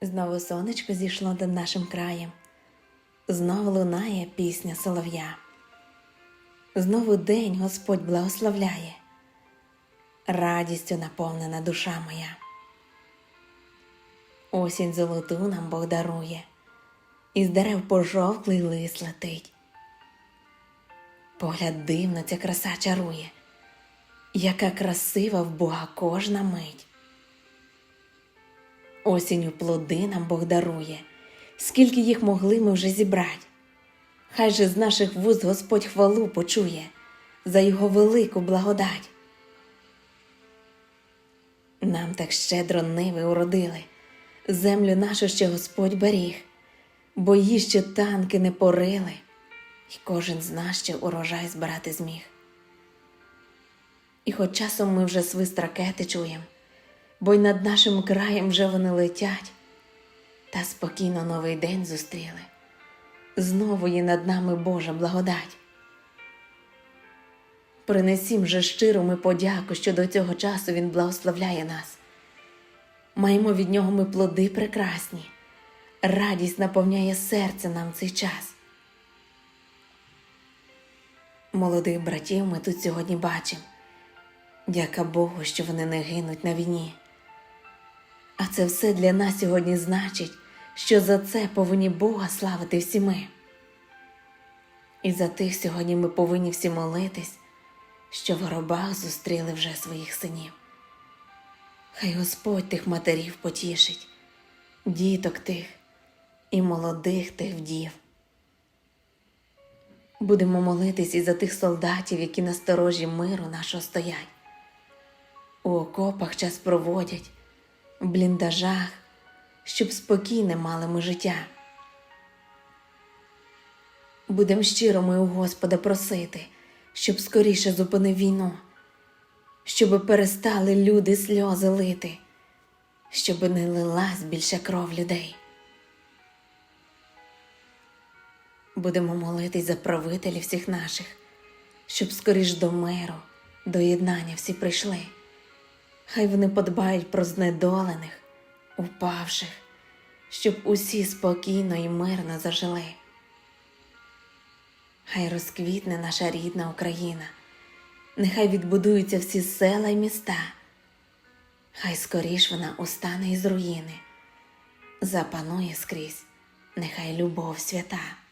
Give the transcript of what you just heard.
Знову сонечко зійшло над нашим краєм, знову лунає пісня солов'я. Знову день Господь благословляє, радістю наповнена душа моя. Осінь золоту нам Бог дарує, із дерев пожовклий лист летить. Погляд дивно ця краса чарує, яка красива в Бога кожна мить. Осінню плоди нам Бог дарує, скільки їх могли ми вже зібрати. Хай же з наших вуст Господь хвалу почує за його велику благодать. Нам так щедро ниви уродили, землю нашу ще Господь беріг, бо її ще танки не порили, і кожен з нас ще урожай збирати зміг. І хоч часом ми вже свист ракети чуємо, бо й над нашим краєм вже вони летять, та спокійно новий день зустріли. Знову є над нами Божа благодать. Принесім же щиро ми подяку, що до цього часу Він благословляє нас. Маємо від нього ми плоди прекрасні, радість наповняє серце нам цей час. Молодих братів ми тут сьогодні бачимо. Дяка Богу, що вони не гинуть на війні. А це все для нас сьогодні значить, що за це повинні Бога славити всі ми. І за тих сьогодні ми повинні всі молитись, що в гробах зустріли вже своїх синів. Хай Господь тих матерів потішить, діток тих і молодих тих вдів. Будемо молитись і за тих солдатів, які на сторожі миру нашого стоять, у окопах час проводять, в бліндажах, щоб спокійне мали ми життя. Будем щиро ми у Господа просити, щоб скоріше зупинив війну, щоб перестали люди сльози лити, щоб не лилась більше кров людей. Будемо молитись за правителів всіх наших, щоб скоріш до миру, до єднання всі прийшли. Хай вони подбають про знедолених, упавших, щоб усі спокійно і мирно зажили. Хай розквітне наша рідна Україна, нехай відбудуються всі села й міста, хай скоріш вона устане із руїни, запанує скрізь, нехай любов свята.